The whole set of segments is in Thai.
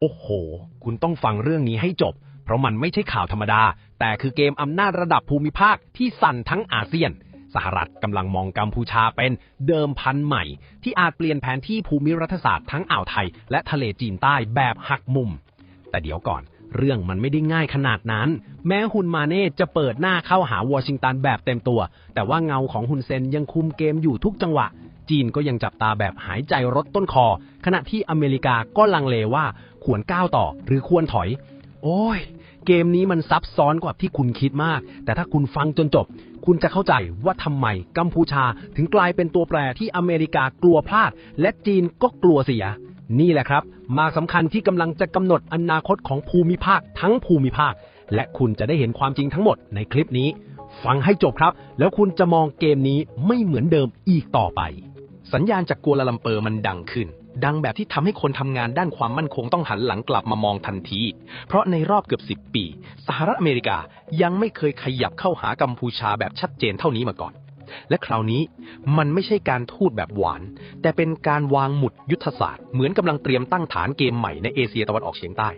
โอ้โห คุณต้องฟังเรื่องนี้ให้จบ เพราะมันไม่ใช่ข่าวธรรมดา แต่คือเกมอำนาจระดับภูมิภาคที่สั่นทั้งอาเซียน สหรัฐกำลังมองกัมพูชาเป็นเดิมพันใหม่ ที่อาจเปลี่ยนแผนที่ภูมิรัฐศาสตร์ทั้งอ่าวไทย และทะเลจีนใต้แบบหักมุม แต่เดี๋ยวก่อน เรื่องมันไม่ได้ง่ายขนาดนั้น แม้ฮุนมาเน่จะเปิดหน้าเข้าหาวอชิงตันแบบเต็มตัว แต่ว่าเงาของฮุนเซนยังคุมเกมอยู่ทุกจังหวะ จีนก็ยังจับตาแบบหายใจรถต้นคอ ขณะที่อเมริกาก็ลังเลว่าควรก้าวต่อหรือควรถอย โอ้ย เกมนี้มันซับซ้อนกว่าที่คุณคิดมาก แต่ถ้าคุณฟังจนจบ คุณจะเข้าใจว่าทำไมกัมพูชาถึงกลายเป็นตัวแปรที่อเมริกากลัวพลาด และจีนก็กลัวเสีย นี่แหละครับ มาสำคัญที่กำลังจะกำหนดอนาคตของภูมิภาคทั้งภูมิภาค และคุณจะได้เห็นความจริงทั้งหมดในคลิปนี้ ฟังให้จบครับ แล้วคุณจะมองเกมนี้ไม่เหมือนเดิมอีกต่อไป สัญญาณจากกัวลาลัมเปอร์มันดังขึ้น ดังแบบที่ทำให้คนทำงานด้านความมั่นคงต้องหันหลังกลับมามองทันที เพราะในรอบเกือบ 10 ปี สหรัฐอเมริกายังไม่เคยขยับเข้าหากัมพูชาแบบชัดเจนเท่านี้มาก่อน และคราวนี้มันไม่ใช่การทูดแบบหวาน แต่เป็นการวางหมุดยุทธศาสตร์เหมือนกำลังเตรียมตั้งฐานเกมใหม่ในเอเชียตะวันออกเฉียงใต้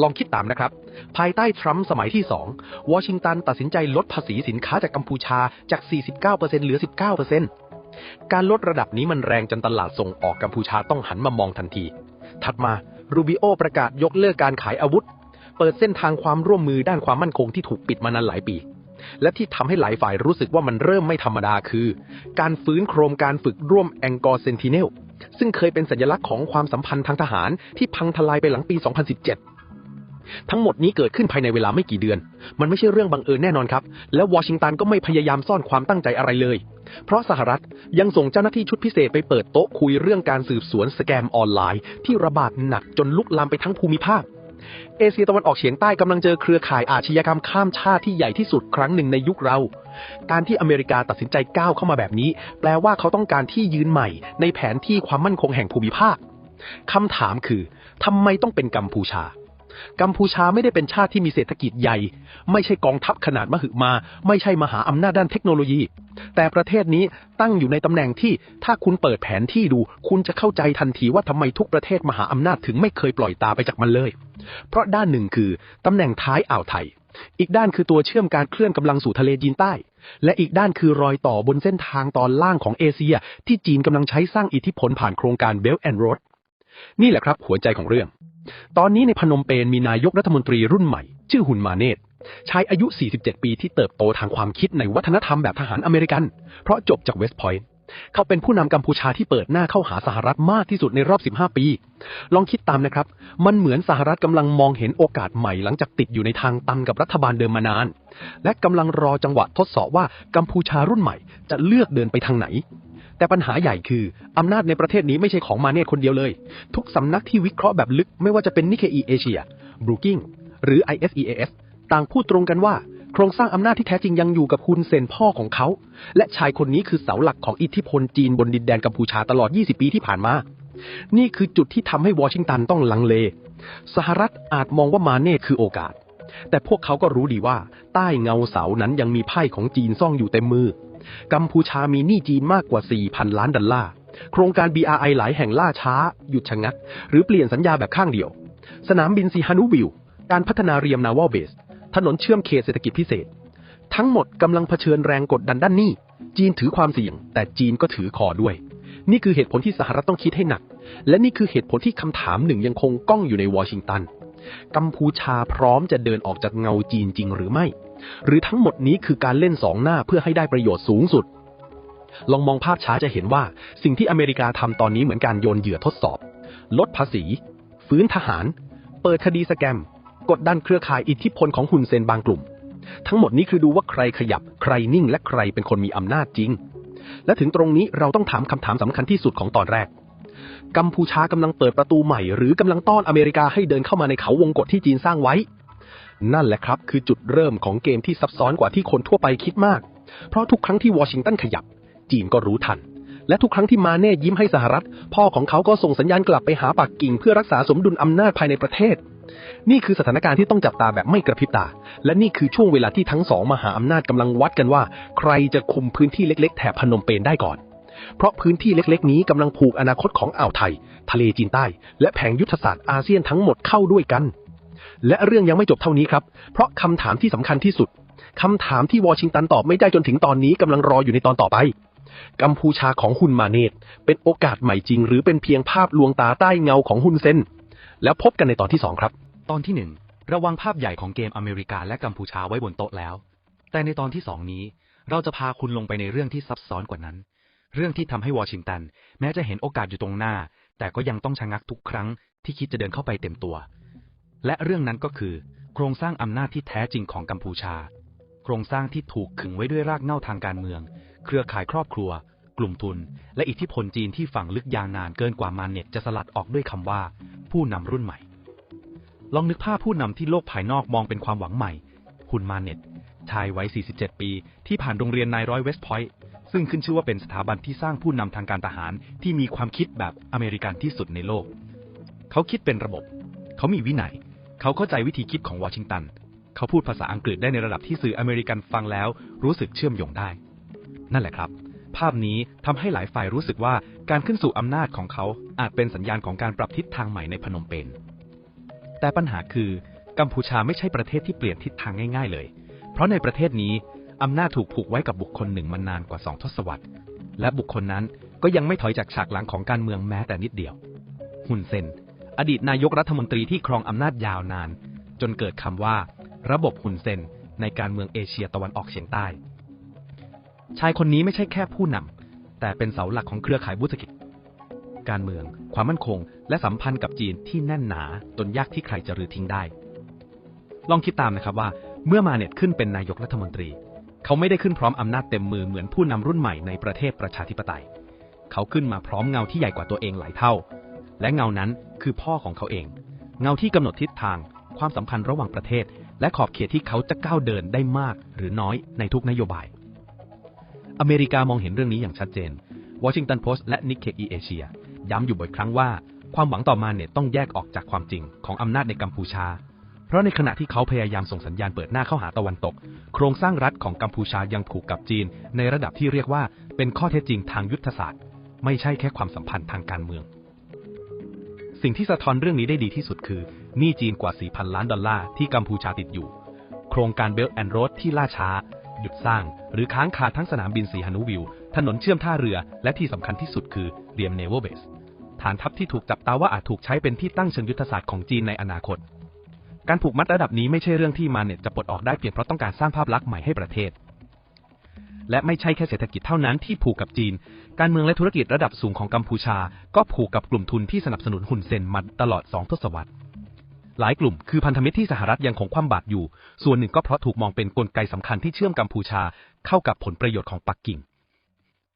ลองคิดตามนะครับ ภายใต้ทรัมป์สมัยที่ 2 วอชิงตันตัดสินใจลดภาษีสินค้าจากกัมพูชาจาก 49%เหลือ 19% การลดระดับนี้มันแรงจนตลาดส่งออกกัมพูชาต้องหันมามองทันที ถัดมารูบิโอประกาศยกเลิกการขายอาวุธ เปิดเส้นทางความร่วมมือด้านความมั่นคงที่ถูกปิดมานานหลายปี และที่ทำให้หลายฝ่ายรู้สึกว่ามันเริ่มไม่ธรรมดาคือ การฟื้นโครงการฝึกร่วมแองกอร์เซนติเนลซึ่งเคยเป็นสัญลักษณ์ของความสัมพันธ์ทางทหารที่พังทลายไปหลังปี 2017 ทั้งหมดนี้เกิดขึ้นภายในเวลาไม่กี่เดือน มันไม่ใช่เรื่องบังเอิญแน่นอนครับ และวอชิงตันก็ไม่พยายามซ่อนความตั้งใจอะไรเลย เพราะสหรัฐยังส่งเจ้าหน้าที่ชุดพิเศษไปเปิดโต๊ะคุยเรื่องการสืบสวนสแกมออนไลน์ ที่ระบาดหนักจนลุกลามไปทั้งภูมิภาคเอเชียตะวันออกเฉียงใต้กำลังเจอเครือข่ายอาชญากรรมข้ามชาติที่ใหญ่ที่สุดครั้งหนึ่งในยุคเรา การที่อเมริกาตัดสินใจก้าวเข้ามาแบบนี้ แปลว่าเขาต้องการที่ยืนใหม่ ในแผนที่ความมั่นคงแห่งภูมิภาคคำถามคือทำไมต้องเป็นกัมพูชา กัมพูชาไม่ได้เป็นชาติที่มีเศรษฐกิจใหญ่ ไม่ใช่กองทัพขนาดมหึมา ไม่ใช่มหาอำนาจด้านเทคโนโลยี แต่ประเทศนี้ตั้งอยู่ในตำแหน่งที่ถ้าคุณเปิดแผนที่ดู คุณจะเข้าใจทันทีว่าทำไมทุกประเทศมหาอำนาจถึงไม่เคยปล่อยตาไปจากมันเลย เพราะด้านหนึ่งคือตำแหน่งท้ายอ่าวไทย อีกด้านคือตัวเชื่อมการเคลื่อนกำลังสู่ทะเลจีนใต้ และอีกด้านคือรอยต่อบนเส้นทางตอนล่างของเอเชีย ที่จีนกำลังใช้สร้างอิทธิพลผ่านโครงการ Belt and Road นี่แหละครับหัวใจของเรื่อง ตอนนี้ในพนมเปญมีนายกรัฐมนตรีรุ่นใหม่ ชื่อหุนมาเนตชายอายุ 47 ปีที่เติบโตทางความคิดในวัฒนธรรมแบบทหารอเมริกัน เพราะจบจากเวสต์พอยต์เขาเป็นผู้นำกัมพูชาที่เปิดหน้าเข้าหาสหรัฐมากที่สุดในรอบ 15 ปี ลองคิดตามนะครับ มันเหมือนสหรัฐกำลังมองเห็นโอกาสใหม่หลังจากติดอยู่ในทางตันกับรัฐบาลเดิมมานาน และกำลังรอจังหวะทดสอบว่ากัมพูชารุ่นใหม่จะเลือกเดินไปทางไหน แต่ปัญหาใหญ่คือ อำนาจในประเทศนี้ไม่ใช่ของมาเนตคนเดียวเลย ทุกสำนักที่วิเคราะห์แบบลึกไม่ว่าจะเป็นนิเคอีเอเชียบรูกิงหรือ ISEAS ต่างพูดตรงกันว่า โครงสร้างอำนาจที่แท้จริงยังอยู่กับคุณเซนพ่อของเขา และชายคนนี้คือเสาหลักของอิทธิพลจีนบนดินแดนกัมพูชาตลอด 20 ปีที่ผ่านมา นี่คือจุดที่ทำให้วอชิงตันต้องลังเล สหรัฐอาจมองว่ามาเน่คือโอกาส แต่พวกเขาก็รู้ดีว่า ใต้เงาเสานั้นยังมีไพ่ของจีนซ่องอยู่เต็มมือ กัมพูชามีหนี้จีนมากกว่า 4,000 ล้านดอลลาร์โครงการ BRI หลายแห่งล่าช้า หยุดชะงัก หรือเปลี่ยนสัญญาแบบข้างเดียว สนามบินซีฮานุวิลการพัฒนาเรียมนาวาเบส ถนนเชื่อมเขตเศรษฐกิจพิเศษ ทั้งหมดกำลังเผชิญแรงกดดันด้านหนี้ จีนถือความเสี่ยง แต่จีนก็ถือคอด้วย นี่คือเหตุผลที่สหรัฐต้องคิดให้หนัก และนี่คือเหตุผลที่คำถามหนึ่งยังคงก้องอยู่ในวอชิงตัน กัมพูชาพร้อมจะเดินออกจากเงาจีนจริงหรือไม่ หรือทั้งหมดนี้คือการเล่นสองหน้าเพื่อให้ได้ประโยชน์สูงสุด ลองมองภาพช้าจะเห็นว่า สิ่งที่อเมริกาทำตอนนี้เหมือนการโยนเหยื่อทดสอบ ลดภาษี ฟื้นทหาร เปิดคดีสแกม กดดันเครือข่ายอิทธิพลของฮุนเซนบางกลุ่ม ทั้งหมดนี้คือดูว่าใครขยับ ใครนิ่ง และใครเป็นคนมีอำนาจจริง และถึงตรงนี้เราต้องถามคำถามสำคัญที่สุดของตอนแรก กัมพูชากำลังเปิดประตูใหม่หรือกำลังต้อนอเมริกาให้เดินเข้ามาในเขาวงกฏที่จีนสร้างไว้ นั่นแหละครับคือจุดเริ่มของเกมที่ซับซ้อนกว่าที่คนทั่วไปคิดมาก เพราะทุกครั้งที่วอชิงตันขยับ จีนก็รู้ทัน และทุกครั้งที่มาเน่ยิ้มให้สหรัฐ พ่อของเขาก็ส่งสัญญาณกลับไปหาปักกิ่งเพื่อรักษาสมดุลอำนาจภายในประเทศ นี่คือสถานการณ์ที่ต้องจับตาแบบไม่กระพริบตา และนี่คือช่วงเวลาที่ทั้งสองมหาอำนาจกำลังวัดกันว่า ใครจะคุมพื้นที่เล็ก ๆ แถบพนมเปญได้ก่อน เพราะพื้นที่เล็กๆ นี้กำลังผูกอนาคตของอ่าวไทย ทะเลจีนใต้ และแผงยุทธศาสตร์อาเซียนทั้งหมดเข้าด้วยกัน และเรื่องยังไม่จบเท่านี้ครับ เพราะคำถามที่สำคัญที่สุดคำถามที่วอชิงตันตอบไม่ได้จนถึงตอนนี้กำลังรออยู่ในตอนต่อไป กัมพูชาของฮุนมาเนตเป็นโอกาสใหม่จริง หรือเป็นเพียงภาพลวงตาใต้เงาของฮุนเซนแล้วพบกันในตอนที่สองครับ ตอนที่หนึ่งระวังภาพใหญ่ของเกมอเมริกาและกัมพูชาไว้บนโต๊ะแล้ว แต่ในตอนที่สองนี้ เราจะพาคุณลงไปในเรื่องที่ซับซ้อนกว่านั้น เรื่องที่ทำให้วอชิงตัน แม้จะเห็นโอกาสอยู่ตรงหน้า แต่ก็ยังต้องชะงักทุกครั้งที่คิดจะเดินเข้าไปเต็มตัว และเรื่องนั้นก็คือ โครงสร้างอำนาจที่แท้จริงของกัมพูชา โครงสร้างที่ถูกขึงไว้ด้วยรากเหง้าทางการเมือง เครือข่ายครอบครัว กลุ่มทุน และอิทธิพลจีนที่ฝังลึกยาวนานเกินกว่ามาเน็ตจะสลัดออกด้วยคำว่า ผู้นำรุ่นใหม่ ลองนึกภาพผู้นำที่โลกภายนอกมองเป็นความหวังใหม่ คุณมาเน็ตชายวัย 47 ปี ที่ผ่านโรงเรียนนายร้อยเวสต์พอยต์ ซึ่งขึ้นชื่อว่าเป็นสถาบันที่สร้างผู้นำทางการทหารที่มีความคิดแบบอเมริกันที่สุดในโลก เขาคิดเป็นระบบ เขามีวินัย เขาเข้าใจวิธีคิดของวอชิงตัน เขาพูดภาษาอังกฤษได้ในระดับที่สื่ออเมริกันฟังแล้วรู้สึกเชื่อมโยงได้ นั่นแหละครับ ภาพนี้ทำให้หลายฝ่ายรู้สึกว่าการขึ้นสู่อำนาจของเขาอาจเป็นสัญญาณของการปรับทิศทางใหม่ในพนมเปญ แต่ปัญหาคือกัมพูชาไม่ใช่ประเทศที่เปลี่ยนทิศทางง่าย ๆ เลย เพราะในประเทศนี้ อำนาจถูกผูกไว้กับบุคคลหนึ่งมานานกว่าสองทศวรรษ และบุคคลนั้นก็ยังไม่ถอยจากฉากหลังของการเมืองแม้แต่นิดเดียว ฮุนเซน อดีตนายกรัฐมนตรีที่ครองอำนาจยาวนาน จนเกิดคำว่า ระบบฮุนเซน ในการเมืองเอเชียตะวันออกเฉียงใต้ ชายคนนี้ไม่ใช่แค่ผู้นำแต่เป็นเสาหลักของเครือข่ายบุตรกิจ การเมือง ความมั่นคง และสัมพันธ์กับจีนที่แน่นหนาจนยากที่ใครจะรื้อทิ้งได้ ลองคิดตามนะครับว่า เมื่อมาเน็ตขึ้นเป็นนายกรัฐมนตรี เขาไม่ได้ขึ้นพร้อมอำนาจเต็มมือเหมือนผู้นำรุ่นใหม่ในประเทศประชาธิปไตย เขาขึ้นมาพร้อมเงาที่ใหญ่กว่าตัวเองหลายเท่า และเงานั้นคือพ่อของเขาเอง เงาที่กำหนดทิศทาง ความสัมพันธ์ระหว่างประเทศ และขอบเขตที่เขาจะก้าวเดินได้มากหรือน้อยในทุกนโยบาย อเมริกามองเห็นเรื่องนี้อย่างชัดเจนวอชิงตันโพสต์และนิกเคอีเอเชียย้ำอยู่บ่อยครั้งว่า ความหวังต่อมาเนี่ยต้องแยกออกจากความจริงของอำนาจในกัมพูชา เพราะในขณะที่เขาพยายามส่งสัญญาณเปิดหน้าเข้าหาตะวันตก โครงสร้างรัฐของกัมพูชายังผูกกับจีน ในระดับที่เรียกว่าเป็นข้อเท็จจริงทางยุทธศาสตร์ ไม่ใช่แค่ความสัมพันธ์ทางการเมือง สิ่งที่สะท้อนเรื่องนี้ได้ดีที่สุดคือหนี้จีนกว่า 4,000 ล้านดอลลาร์ที่กัมพูชาติดอยู่ โครงการเบลแอนด์โรดที่ล่าช้า หยุดสร้าง หรือค้างคาทั้งสนามบินสีหนุวิว ถนนเชื่อมท่าเรือ และที่สำคัญที่สุดคือเรียมเนเวลเบสฐานทัพที่ถูกจับตาว่าอาจถูกใช้เป็นที่ตั้งเชิงยุทธศาสตร์ของจีนในอนาคต การผูกมัดระดับนี้ไม่ใช่เรื่องที่มาเน็ตจะปลดออกได้เพียงเพราะต้องการสร้างภาพลักษณ์ใหม่ให้ประเทศ และไม่ใช่แค่เศรษฐกิจเท่านั้นที่ผูกกับจีน การเมืองและธุรกิจระดับสูงของกัมพูชา ก็ผูกกับกลุ่มทุนที่สนับสนุนฮุนเซนมาตลอดสองทศวรรษ หลายกลุ่มคือพันธมิตรที่สหรัฐยังคงคว่ำบาตรอยู่ ส่วนหนึ่งก็เพราะถูกมองเป็นกลไกสำคัญที่เชื่อมกัมพูชาเข้ากับผลประโยชน์ของปักกิ่ง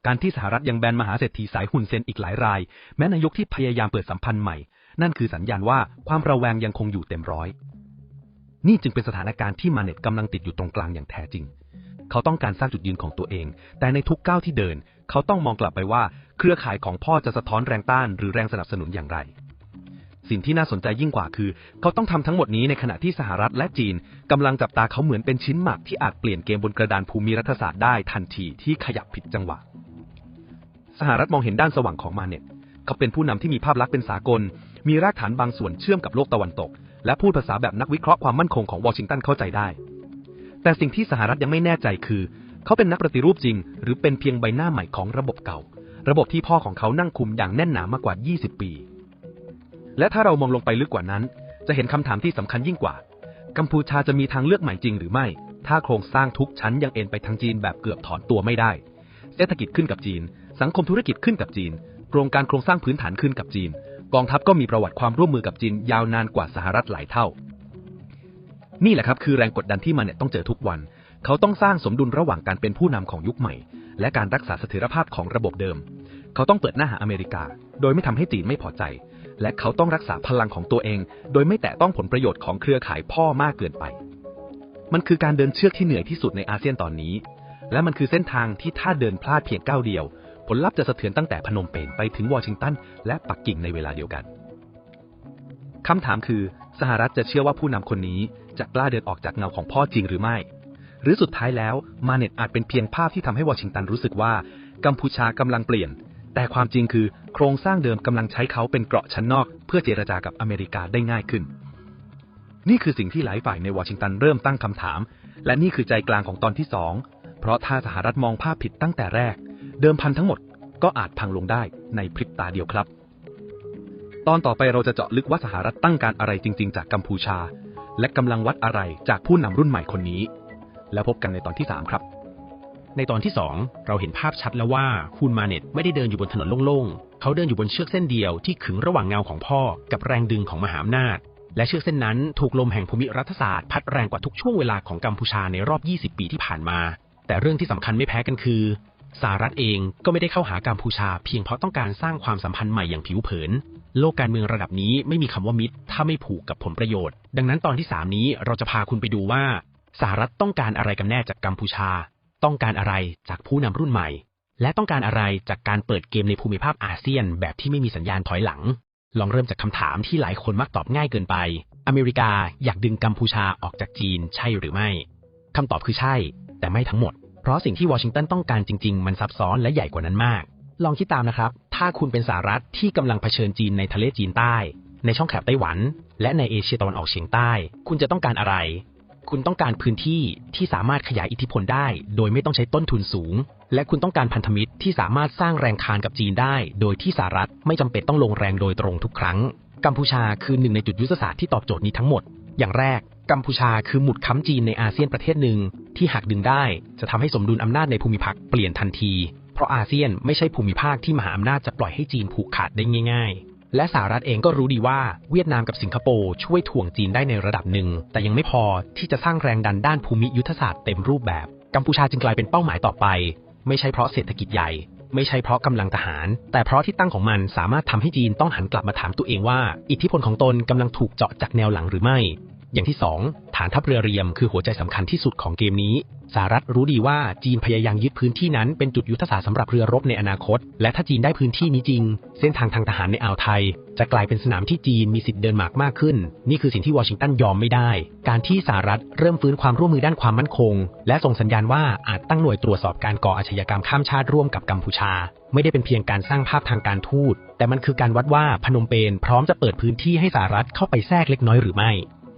การที่สหรัฐยังแบนมหาเศรษฐีสายฮุนเซนอีกหลายราย แม้นายกที่พยายามเปิดสัมพันธ์ใหม่ นั่นคือสัญญาณว่าความระแวงยังคงอยู่เต็มร้อย นี่จึงเป็นสถานการณ์ที่มาเน็ตกำลังติดอยู่ตรงกลางอย่างแท้จริง เขาต้องการสร้างจุดยืนของตัวเอง แต่ในทุกก้าวที่เดิน เขาต้องมองกลับไปว่าเครือข่ายของพ่อจะสะท้อนแรงต้านหรือแรงสนับสนุนอย่างไร สิ่งที่น่าสนใจยิ่งกว่าคือ เขาต้องทำทั้งหมดนี้ในขณะที่สหรัฐและจีนกำลังจับตาเขาเหมือนเป็นชิ้นหมากที่อาจเปลี่ยนเกมบนกระดานภูมิรัฐศาสตร์ได้ทันทีที่ขยับผิดจังหวะ สหรัฐมองเห็นด้านสว่างของมาเน็ตเขาเป็นผู้นำที่มีภาพลักษณ์เป็นสากล มีรากฐานบางส่วนเชื่อมกับโลกตะวันตก และพูดภาษาแบบนักวิเคราะห์ความมั่นคงของวอชิงตันเข้าใจได้ แต่สิ่งที่สหรัฐยังไม่แน่ใจคือ เขาเป็นนักปฏิรูปจริง หรือเป็นเพียงใบหน้าใหม่ของระบบเก่า ระบบที่พ่อของเขานั่งคุมอย่างแน่นหนามากกว่า 20 ปี และถ้าเรามองลงไปลึกกว่านั้น จะเห็นคำถามที่สำคัญยิ่งกว่า กัมพูชาจะมีทางเลือกใหม่จริงหรือไม่ ถ้าโครงสร้างทุกชั้นยังเอ็นไปทางจีนแบบเกือบถอนตัวไม่ได้ เศรษฐกิจขึ้นกับจีน สังคมธุรกิจขึ้นกับจีนโครงการโครงสร้างพื้นฐานขึ้นกับจีน กองทัพก็มีประวัติความร่วมมือกับจีนยาวนานกว่าสหรัฐหลายเท่า นี่แหละครับคือแรงกดดันที่มาเน็ตต้องเจอทุกวัน เขาต้องสร้างสมดุลระหว่างการเป็นผู้นำของยุคใหม่ และการรักษาเสถียรภาพของระบบเดิม เขาต้องเปิดหน้าหาอเมริกา โดยไม่ทำให้จีนไม่พอใจ และเขาต้องรักษาพลังของตัวเอง โดยไม่แตะต้องผลประโยชน์ของเครือข่ายพ่อมากเกินไป มันคือการเดินเชือกที่เหนื่อยที่สุดในอาเซียนตอนนี้ และมันคือเส้นทางที่ถ้าเดินพลาดเพียงก้าวเดียว ผลลัพธ์จะสะเทือนตั้งแต่พนมเปญไปถึงวอชิงตันและปักกิ่งในเวลาเดียวกันคำถามคือสหรัฐจะเชื่อว่าผู้นำคนนี้จะกล้าเดินออกจากเงาของพ่อจริงหรือไม่ หรือสุดท้ายแล้วมาเน็ตอาจเป็นเพียงภาพที่ทำให้วอชิงตันรู้สึกว่ากัมพูชากำลังเปลี่ยน แต่ความจริงคือโครงสร้างเดิมกำลังใช้เขาเป็นเกราะชั้นนอก เพื่อเจรจากับอเมริกาได้ง่ายขึ้น นี่คือสิ่งที่หลายฝ่ายในวอชิงตันเริ่มตั้งคำถาม และนี่คือใจกลางของตอนที่สองเพราะถ้าสหรัฐมองภาพผิดตั้งแต่แรก เดิมพันทั้งหมดก็อาจพังลงได้ในพริบตาเดียวครับ ตอนต่อไปเราจะเจาะลึกว่าสหรัฐตั้งการอะไรจริง ๆ จากกัมพูชา และกำลังวัดอะไรจากผู้นำรุ่นใหม่คนนี้ แล้วพบกันในตอนที่ 3 ครับ ในตอนที่ 2 เราเห็นภาพชัดแล้วว่าฮุนมาเน็ตไม่ได้เดินอยู่บนถนนโล่งๆ เขาเดินอยู่บนเชือกเส้นเดียวที่ขึงระหว่างเงาของพ่อกับแรงดึงของมหาอำนาจ และเชือกเส้นนั้นถูกลมแห่งภูมิรัฐศาสตร์พัดแรงกว่าทุกช่วงเวลาของกัมพูชาในรอบ 20 ปีที่ผ่านมา แต่เรื่องที่สำคัญไม่แพ้กันคือ สหรัฐเองก็ไม่ได้เข้าหากัมพูชาเพียงเพราะต้องการสร้างความสัมพันธ์ใหม่อย่างผิวเผิน โลกการเมืองระดับนี้ไม่มีคำว่ามิตร ถ้าไม่ผูกกับผลประโยชน์ ดังนั้นตอนที่ 3 นี้เราจะพาคุณไปดูว่าสหรัฐต้องการอะไรกันแน่จากกัมพูชา ต้องการอะไรจากผู้นำรุ่นใหม่ และต้องการอะไรจากการเปิดเกมในภูมิภาคอาเซียน แบบที่ไม่มีสัญญาณถอยหลัง ลองเริ่มจากคำถามที่หลายคนมักตอบง่ายเกินไป อเมริกาอยากดึงกัมพูชาออกจากจีนใช่หรือไม่คำตอบคือใช่ แต่ไม่ทั้งหมด เพราะสิ่งที่วอชิงตันต้องการจริง ๆ มันซับซ้อนและใหญ่กว่านั้นมาก ลองคิดตามนะครับ ถ้าคุณเป็นสหรัฐที่กำลังเผชิญจีนในทะเลจีนใต้ ในช่องแคบไต้หวัน และในเอเชียตะวันออกเฉียงใต้ คุณจะต้องการอะไร คุณต้องการพื้นที่ที่สามารถขยายอิทธิพลได้ โดยไม่ต้องใช้ต้นทุนสูง และคุณต้องการพันธมิตรที่สามารถสร้างแรงคานกับจีนได้ โดยที่สหรัฐไม่จำเป็นต้องลงแรงโดยตรงทุกครั้ง กัมพูชาคือหนึ่งในจุดยุทธศาสตร์ที่ตอบโจทย์นี้ทั้งหมด อย่างแรกกัมพูชาคือหมุดค้ำจีนในอาเซียนประเทศหนึ่งที่หากดึงได้ จะทำให้สมดุลอำนาจในภูมิภาคเปลี่ยนทันที เพราะอาเซียนไม่ใช่ภูมิภาคที่มหาอำนาจจะปล่อยให้จีนผูกขาดได้ง่าย ๆ และสหรัฐเองก็รู้ดีว่าเวียดนามกับสิงคโปร์ช่วยถ่วงจีนได้ในระดับหนึ่ง แต่ยังไม่พอที่จะสร้างแรงดันด้านภูมิยุทธศาสตร์เต็มรูปแบบ กัมพูชาจึงกลายเป็นเป้าหมายต่อไป ไม่ใช่เพราะเศรษฐกิจใหญ่ ไม่ใช่เพราะกำลังทหาร แต่เพราะที่ตั้งของมันสามารถทำให้จีนต้องหันกลับมาถามตัวเองว่า อิทธิพลของตนกำลังถูกเจาะจากแนวหลังหรือไม่ อย่างที่ 2ฐานทัพเรือเรียมคือหัวใจสำคัญที่สุดของเกมนี้ สหรัฐรู้ดีว่าจีนพยายามยึดพื้นที่นั้นเป็นจุดยุทธศาสตร์สำหรับเรือรบในอนาคต และถ้าจีนได้พื้นที่นี้จริง เส้นทางทางทหารในอ่าวไทย จะกลายเป็นสนามที่จีนมีสิทธิ์เดินหมากมากขึ้น นี่คือสิ่งที่วอชิงตันยอมไม่ได้ การที่สหรัฐเริ่มฟื้นความร่วมมือด้านความมั่นคง และส่งสัญญาณว่าอาจตั้งหน่วยตรวจสอบการก่ออาชญากรรมข้ามชาติร่วมกับกัมพูชา ไม่ได้เป็นเพียงการสร้างภาพทางการทูตแต่มันคือการวัดว่าพนมเปญพร้อมจะเปิดพื้นที่ให้สหรัฐเข้าไปแทรกเล็กน้อยหรือไม่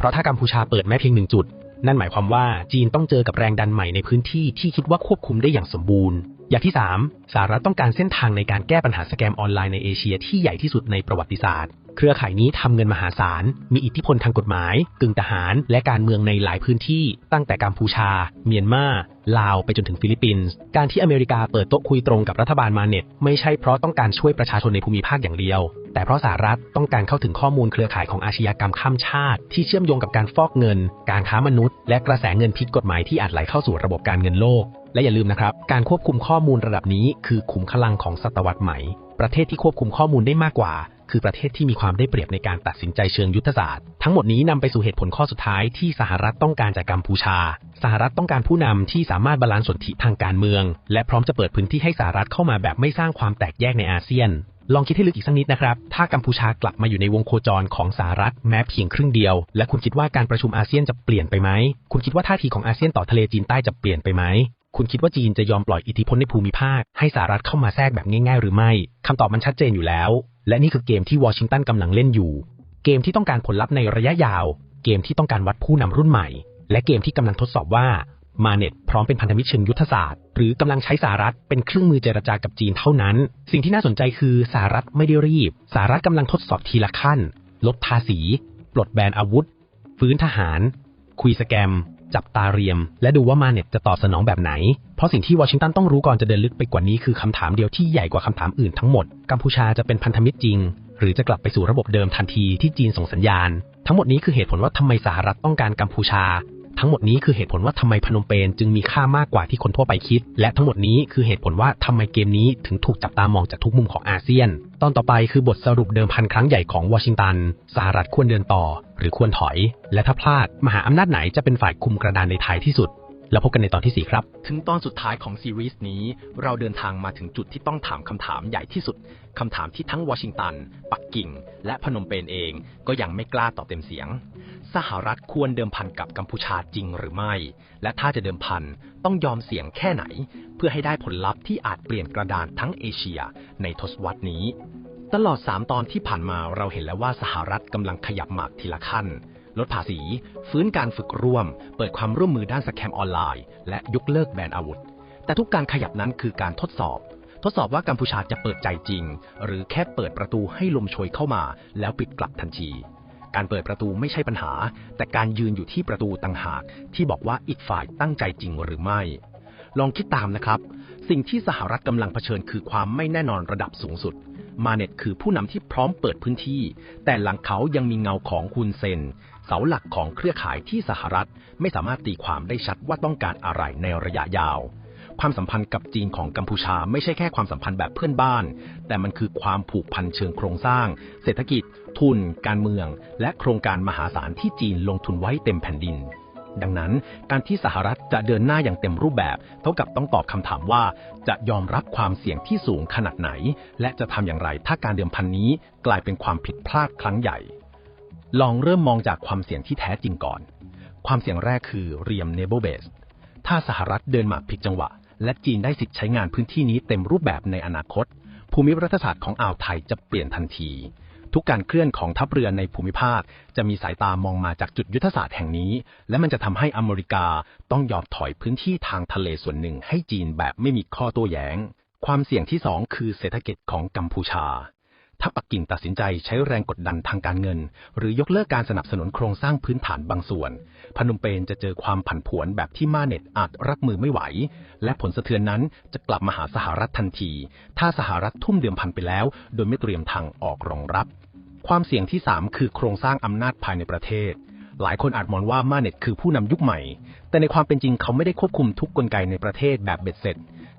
ราะถ้ากัมพูชาเปิดแม้เพียงหนึ่งจุด นั่นหมายความว่าจีนต้องเจอกับแรงดันใหม่ในพื้นที่ที่คิดว่าควบคุมได้อย่างสมบูรณ์ อย่างที่ 3 สหรัฐต้องการเส้นทางในการแก้ปัญหาสแกมออนไลน์ในเอเชียที่ใหญ่ที่สุดในประวัติศาสตร์ เครือข่ายนี้ทำเงินมหาศาล มีอิทธิพลทางกฎหมาย กึ่งทหาร และการเมืองในหลายพื้นที่ ตั้งแต่กัมพูชา เมียนมา ลาว ไปจนถึงฟิลิปปินส์ การที่อเมริกาเปิดโต๊ะคุยตรงกับรัฐบาลมาเน็ต ไม่ใช่เพราะต้องการช่วยประชาชนในภูมิภาคอย่างเดียว แต่เพราะสหรัฐต้องการเข้าถึงข้อมูลเครือข่ายของอาชญากรรมข้ามชาติ ที่เชื่อมโยงกับการฟอกเงิน การค้ามนุษย์ และกระแสเงินผิดกฎหมายที่อาจไหลเข้าสู่ระบบการเงินโลก และอย่าลืมนะครับ การควบคุมข้อมูลระดับนี้คือขุมพลังของศตวรรษใหม่ ประเทศที่ควบคุมข้อมูลได้มากกว่า คือประเทศที่มีความได้เปรียบในการตัดสินใจเชิงยุทธศาสตร์ ทั้งหมดนี้นำไปสู่เหตุผลข้อสุดท้ายที่สหรัฐต้องการจากกัมพูชา สหรัฐต้องการผู้นำที่สามารถบาลานซ์สนธิทางการเมือง และพร้อมจะเปิดพื้นที่ให้สหรัฐเข้ามาแบบไม่สร้างความแตกแยกในอาเซียนลองคิดให้ลึกอีกสักนิดนะครับ ถ้ากัมพูชากลับมาอยู่ในวงโคจรของสหรัฐแม้เพียงครึ่งเดียว และคุณคิดว่าการประชุมอาเซียนจะเปลี่ยนไปไหม คุณคิดว่าท่าทีของอาเซียนต่อทะเลจีนใต้จะเปลี่ยนไปไหม คุณคิดว่าจีนจะยอมปล่อยอิทธิพลในภูมิภาค ให้สหรัฐเข้ามาแทรกแบบง่ายๆ หรือไม่คำตอบมันชัดเจนอยู่แล้ว และนี่คือเกมที่วอชิงตันกำลังเล่นอยู่ เกมที่ต้องการผลลัพธ์ในระยะยาว เกมที่ต้องการวัดผู้นำรุ่นใหม่ และเกมที่กำลังทดสอบว่ามาเน็ตพร้อมเป็นพันธมิตรเชิงยุทธศาสตร์ หรือกำลังใช้สหรัฐเป็นเครื่องมือเจรจากับจีนเท่านั้น สิ่งที่น่าสนใจคือสหรัฐไม่ได้รีบ สหรัฐกำลังทดสอบทีละขั้น ลดภาษี ปลดแบนอาวุธ ฟื้นทหาร คุยสแกม จับตาเรียม และดูว่ามาเน็ตจะตอบสนองแบบไหน เพราะสิ่งที่วอชิงตันต้องรู้ก่อนจะเดินลึกไปกว่านี้คือคำถามเดียวที่ใหญ่กว่าคำถามอื่นทั้งหมด กัมพูชาจะเป็นพันธมิตรจริง หรือจะกลับไปสู่ระบบเดิมทันทีที่จีนส่งสัญญาณ ทั้งหมดนี้คือเหตุผลว่าทำไมสหรัฐต้องการกัมพูชา ทั้งหมดนี้คือเหตุผลว่าทำไมพนมเปญจึงมีค่ามากกว่าที่คนทั่วไปคิด และทั้งหมดนี้คือเหตุผลว่าทำไมเกมนี้ถึงถูกจับตามองจากทุกมุมของอาเซียน ตอนต่อไปคือบทสรุปเดิมพันครั้งใหญ่ของวอชิงตันสหรัฐควรเดินต่อ หรือควรถอย และถ้าพลาด มหาอำนาจไหนจะเป็นฝ่ายคุมกระดานในท้ายที่สุด แล้วพบกันในตอนที่ 4 ครับ ถึงตอนสุดท้ายของซีรีส์นี้ เราเดินทางมาถึงจุดที่ต้องถามคำถามใหญ่ที่สุดคำถามที่ทั้งวอชิงตัน ปักกิ่ง และพนมเปญเองก็ยังไม่กล้าตอบเต็มเสียง สหรัฐควรเดิมพันกับกัมพูชาจริงหรือไม่ และถ้าจะเดิมพันต้องยอมเสี่ยงแค่ไหน เพื่อให้ได้ผลลัพธ์ที่อาจเปลี่ยนกระดานทั้งเอเชีย ในทศวรรษนี้ ตลอด 3 ตอนที่ผ่านมาเราเห็นแล้วว่าสหรัฐกำลังขยับหมากทีละขั้น ลดภาษี ฟื้นการฝึกร่วม เปิดความร่วมมือด้านสแกมออนไลน์ และยกเลิกแบนอาวุธ แต่ทุกการขยับนั้นคือการทดสอบ ทดสอบว่ากัมพูชาจะเปิดใจจริง หรือแค่เปิดประตูให้ลมโชยเข้ามา แล้วปิดกลับทันที การเปิดประตูไม่ใช่ปัญหา แต่การยืนอยู่ที่ประตูต่างหาก ที่บอกว่าอีกฝ่ายตั้งใจจริงหรือไม่ลองคิดตามนะครับ สิ่งที่สหรัฐกำลังเผชิญคือความไม่แน่นอนระดับสูงสุด มาเน็ตคือผู้นำที่พร้อมเปิดพื้นที่ แต่หลังเขายังมีเงาของฮุนเซน เสาหลักของเครือข่ายที่สหรัฐไม่สามารถตีความได้ชัดว่าต้องการอะไรในระยะยาว ความสัมพันธ์กับจีนของกัมพูชาไม่ใช่แค่ความสัมพันธ์แบบเพื่อนบ้าน แต่มันคือความผูกพันเชิงโครงสร้าง เศรษฐกิจ ทุน การเมือง และโครงการมหาศาลที่จีนลงทุนไว้เต็มแผ่นดินดังนั้นการที่สหรัฐจะเดินหน้าอย่างเต็มรูปแบบ เท่ากับต้องตอบคำถามว่า จะยอมรับความเสี่ยงที่สูงขนาดไหน และจะทำอย่างไรถ้าการเดิมพันนี้กลายเป็นความผิดพลาดครั้งใหญ่ ลองเริ่มมองจากความเสี่ยงที่แท้จริงก่อน ความเสี่ยงแรกคือเรียมเนเบิลเบสถ้าสหรัฐเดินหมากผิดจังหวะ และจีนได้สิทธิ์ใช้งานพื้นที่นี้เต็มรูปแบบในอนาคต ภูมิรัฐศาสตร์ของอ่าวไทยจะเปลี่ยนทันที ทุกการเคลื่อนของทัพเรือในภูมิภาค จะมีสายตามองมาจากจุดยุทธศาสตร์แห่งนี้ และมันจะทำให้อเมริกาต้องยอมถอยพื้นที่ทางทะเลส่วนหนึ่งให้จีนแบบไม่มีข้อโต้แย้ง ความเสี่ยงที่สองคือเศรษฐกิจของกัมพูชา ถ้าปักกิ่งตัดสินใจใช้แรงกดดันทางการเงิน หรือยกเลิกการสนับสนุนโครงสร้างพื้นฐานบางส่วน พนมเปญจะเจอความผันผวนแบบที่มาเน็ตอาจรับมือไม่ไหว และผลสะเทือนนั้นจะกลับมาหาสหรัฐทันที ถ้าสหรัฐทุ่มเดิมพันไปแล้ว โดยไม่เตรียมทางออกรองรับ ความเสี่ยงที่ 3 คือโครงสร้างอำนาจภายในประเทศหลายคนอาจมองว่ามาเน็ตคือผู้นำยุคใหม่ แต่ในความเป็นจริงเขาไม่ได้ควบคุมทุกกลไกในประเทศแบบเบ็ดเสร็จ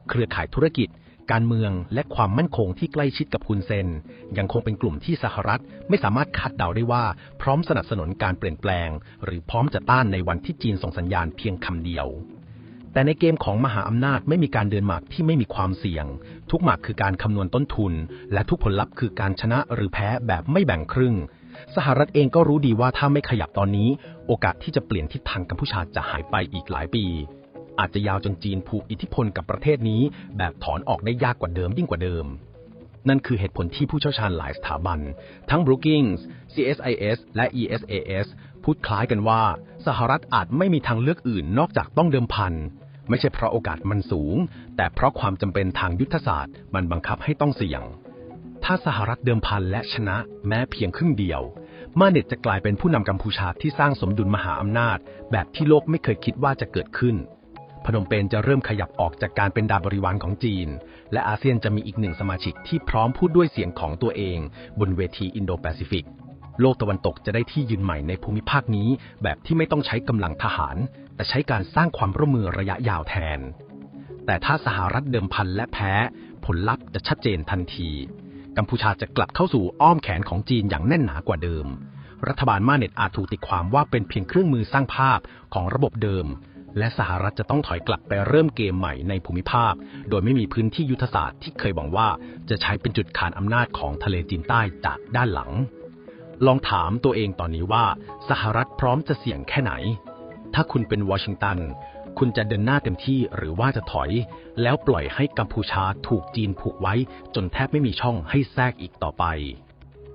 เครือข่ายธุรกิจ การเมืองและความมั่นคงที่ใกล้ชิดกับคุณเซน ยังคงเป็นกลุ่มที่สหรัฐไม่สามารถคาดเดาได้ว่าพร้อมสนับสนุนการเปลี่ยนแปลง หรือพร้อมจะต้านในวันที่จีนส่งสัญญาณเพียงคำเดียว แต่ในเกมของมหาอำนาจไม่มีการเดินหมากที่ไม่มีความเสี่ยง ทุกหมากคือการคำนวณต้นทุน และทุกผลลัพธ์คือการชนะหรือแพ้แบบไม่แบ่งครึ่ง สหรัฐเองก็รู้ดีว่าถ้าไม่ขยับตอนนี้ โอกาสที่จะเปลี่ยนทิศทางกัมพูชาจะหายไปอีกหลายปี อาจจะยาวจนจีนผูกอิทธิพลกับประเทศนี้ แบบถอนออกได้ยากกว่าเดิมยิ่งกว่าเดิม นั่นคือเหตุผลที่ผู้เชี่ยวชาญหลายสถาบัน ทั้ง Brookings CSIS และ ESAS พูดคล้ายกันว่า สหรัฐอาจไม่มีทางเลือกอื่นนอกจากต้องเดิมพันไม่ใช่เพราะโอกาสมันสูง แต่เพราะความจำเป็นทางยุทธศาสตร์มันบังคับให้ต้องเสี่ยง ถ้าสหรัฐเดิมพันและชนะแม้เพียงครึ่งเดียว มาเน็ตจะกลายเป็นผู้นำกัมพูชาที่สร้างสมดุลมหาอำนาจ แบบที่โลกไม่เคยคิดว่าจะเกิดขึ้น พนมเปญจะเริ่มขยับออกจากการเป็นดาวบริวารของจีน และอาเซียนจะมีอีกหนึ่งสมาชิกที่พร้อมพูดด้วยเสียงของตัวเอง บนเวทีอินโดแปซิฟิก โลกตะวันตกจะได้ที่ยืนใหม่ในภูมิภาคนี้ แบบที่ไม่ต้องใช้กำลังทหาร แต่ใช้การสร้างความร่วมมือระยะยาวแทน แต่ถ้าสหรัฐเดิมพันและแพ้ ผลลัพธ์จะชัดเจนทันที กัมพูชาจะกลับเข้าสู่อ้อมแขนของจีนอย่างแน่นหนากว่าเดิม รัฐบาลมาเน็ตอาจถูกติดความว่าเป็นเพียงเครื่องมือสร้างภาพของระบบเดิม และสหรัฐจะต้องถอยกลับไปเริ่มเกมใหม่ในภูมิภาค โดยไม่มีพื้นที่ยุทธศาสตร์ที่เคยหวังว่าจะใช้เป็นจุดขานอำนาจของทะเลจีนใต้จากด้านหลัง ลองถามตัวเองตอนนี้ว่า สหรัฐพร้อมจะเสี่ยงแค่ไหน ถ้าคุณเป็นวอชิงตัน คุณจะเดินหน้าเต็มที่หรือว่าจะถอย แล้วปล่อยให้กัมพูชาถูกจีนผูกไว้ จนแทบไม่มีช่องให้แทรกอีกต่อไป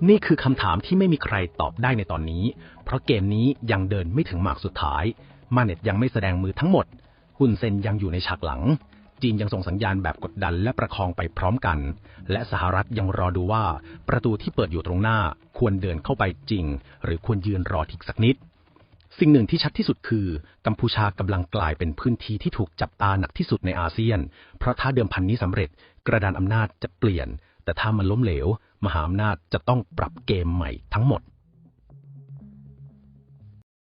นี่คือคำถามที่ไม่มีใครตอบได้ในตอนนี้ เพราะเกมนี้ยังเดินไม่ถึงหมากสุดท้าย มาเน็ตยังไม่แสดงมือทั้งหมดฮุนเซนยังอยู่ในฉากหลัง จีนยังส่งสัญญาณแบบกดดันและประคองไปพร้อมกัน และสหรัฐยังรอดูว่าประตูที่เปิดอยู่ตรงหน้า ควรเดินเข้าไปจริง หรือควรยืนรอทีกสักนิด สิ่งหนึ่งที่ชัดที่สุดคือ กัมพูชากำลังกลายเป็นพื้นที่ที่ถูกจับตาหนักที่สุดในอาเซียน เพราะถ้าเดิมพันนี้สำเร็จกระดานอำนาจจะเปลี่ยน แต่ถ้ามันล้มเหลว มหาอำนาจจะต้องปรับเกมใหม่ทั้งหมด